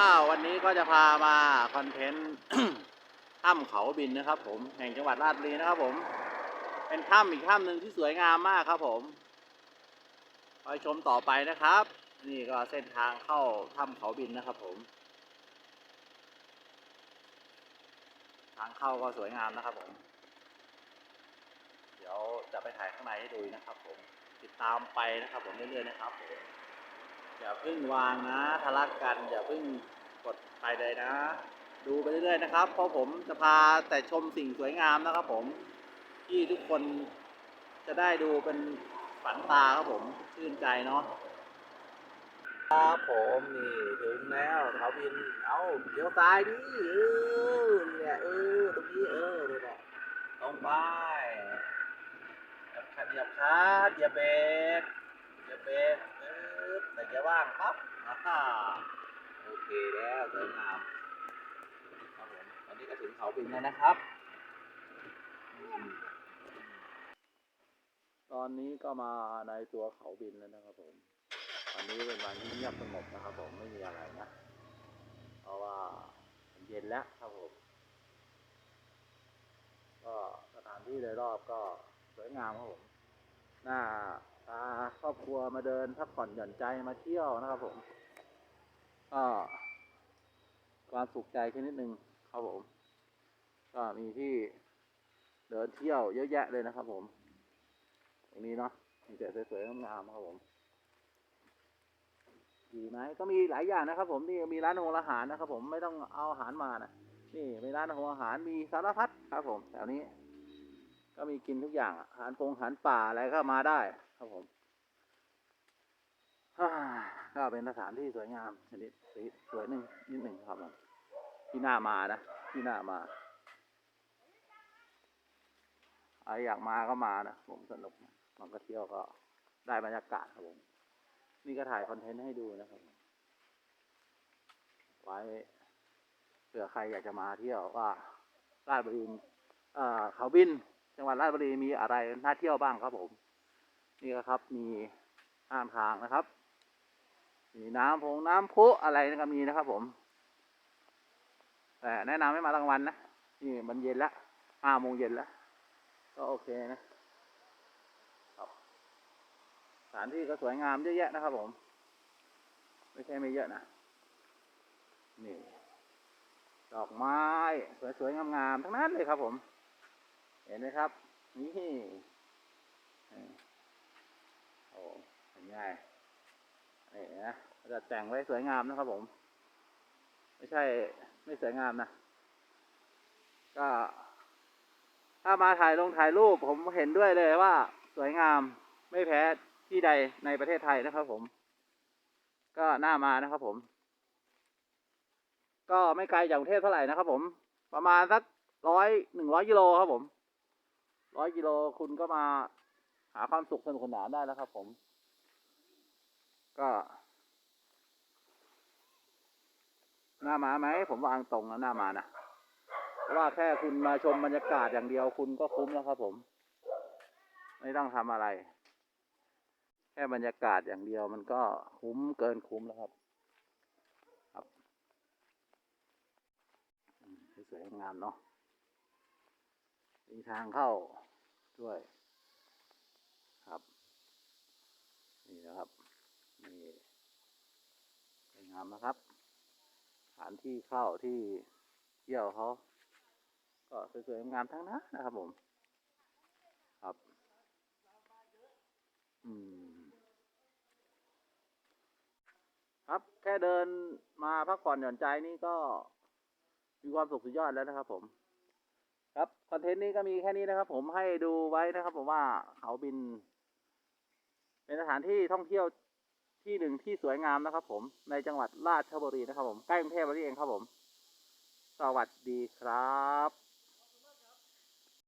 ้าวันนี้ก็จะพามาคอนเทนต์ถ้ำเขาบินนะครับ ผมแห่งจังหวัดราชบุรีนะครับ ผม เป็นถ้ำอีกถ้ำหนึ่งที่สวยงามมากครับ ผมไปชมต่อไปนะครับ นี่ก็เส้นทางเข้าถ้ำเขาบินนะครับ ผม ทางเข้าก็สวยงามนะครับ ผม เดี๋ยวจะไปถ่ายข้างในให้ดูนะครับ ผมติดตามไปนะครับ ผมเรื่อยๆนะครับผม อย่าเพิ่งวางนะทะลักกัน อย่าเพิ่งกดไปเลยนะ ดูไปเรื่อยๆนะครับ เพราะผมจะพาแต่ชมสิ่งสวยงามนะครับ ผมที่ทุกคนจะได้ดูเป็นฝันตาครับผมชื่นใจเนาะครับผมนี่ถึงแล้วเขาบินเอาเดี๋ยวซ้ายดิเออนี่แหละเออตรงนี้เออนี่แหละตรงไปขัดเหยียบคลัดเหยียบเบรกจะเป็น ปึ๊บแต่จะว่างปั๊บอ่าโอเคแล้วสวยงามครับผมตอนนี้ก็ถึงเขาบินแล้วนะครับ ตอนนี้ก็มาในตัวเขาบินแล้วนะครับผมวันนี้เป็นวันที่เงียบสงบนะครับผมไม่มีอะไรนะ เพราะว่าเย็นแล้วครับผม ก็สถานที่โดยรอบก็สวยงามครับผม หน้า พาครอบครัวมาเดินพักผ่อนหย่อนใจมาเที่ยวนะครับผม ก็ความสุขใจแค่นิดนึงครับผม ก็มีที่เดินเที่ยวเยอะแยะเลยนะครับ ผมตรงนี้เนาะมีแต่สวยๆงามๆครับผมดีไหมก็มีหลายอย่างนะครับผมนี่มีร้านอาหารอาหารนะครับผมไม่ต้องเอาอาหารมานะนี่มีร้านอาหารอาหารมีสารพัดครับผมแถวนี้ ก็มีกินทุกอย่างอะอาหารปงอาหารป่าอะไรก็มาได้ครับผมฮ่าก็เป็นสถานที่สวยงามชนิดสวยสวยหนึ่งนิดหนึ่งครับผมที่น่ามานะที่น่ามาใครอยากมาก็มานะผมสนุกมันก็เที่ยวก็ได้บรรยากาศครับผมนี่ก็ถ่ายคอนเทนต์ให้ดูนะครับ ไว้เผื่อใครอยากจะมาเที่ยวว่าราชบุรีเอ่อเขาบิน จังหวัดราชบุรีมีอะไรน่าเที่ยวบ้างครับผม นี่ก็ครับมีข้างทางนะครับ มีน้ำพงน้ำพุอะไรก็มีนะครับผมแต่แนะนำให้มากลางวันนะ นี่มันเย็นแล้วห้าโมงเย็นแล้วก็โอเคนะสถานที่ก็สวยงามเยอะแยะนะครับผม ไม่ใช่ไม่เยอะนะ นี่ ดอกไม้ สวยๆงามๆทั้งนั้นเลยครับผม เห็นไหมครับ นี่เออโอ้เห็นไงนี่นะจะแต่งไว้สวยงามนะครับผม ไม่ใช่ไม่สวยงามนะ ก็ ถ้ามาถ่ายลงถ่ายรูปผมเห็นด้วยเลยว่าสวยงามไม่แพ้ที่ใดในประเทศไทยนะครับผม ก็น่ามานะครับผม ก็ไม่ไกลจากกรุงเทพเท่าไหร่นะครับผม ประมาณสักร้อยหนึ่งร้อยกิโลครับผม ร้อยกิโลคุณก็มาหาความสุขสนุกสนานได้แล้วครับ ผม ก็ หน้ามาไหมผมวางตรงนะหน้ามานะเพราะว่าแค่คุณมาชมบรรยากาศอย่างเดียวคุณก็คุ้มแล้วครับผม ไม่ต้องทำอะไร แค่บรรยากาศอย่างเดียวมันก็คุ้มเกินคุ้มแล้วครับ ครับสวยงามเนาะ มีทางเข้าด้วยครับ นี่นะครับ นี่สวยงามนะครับสถานที่เข้าที่เที่ยวเขาก็สวยๆงามทั้งนั้นนะครับผม ครับ อืม ครับแค่เดินมาพักผ่อนหย่อนใจนี่ก็มีความสุขสุดยอดแล้วนะครับผม ครับคอนเทนต์นี้ก็มีแค่นี้นะครับ ผมให้ดูไว้นะครับ ผมว่าเขาบิน เป็นสถานที่ท่องเที่ยวที่หนึ่งที่สวยงามนะครับ ผมในจังหวัดราชบุรีนะครับ ผมใกล้กรุงเทพเรานี่เองครับผม สวัสดีครับ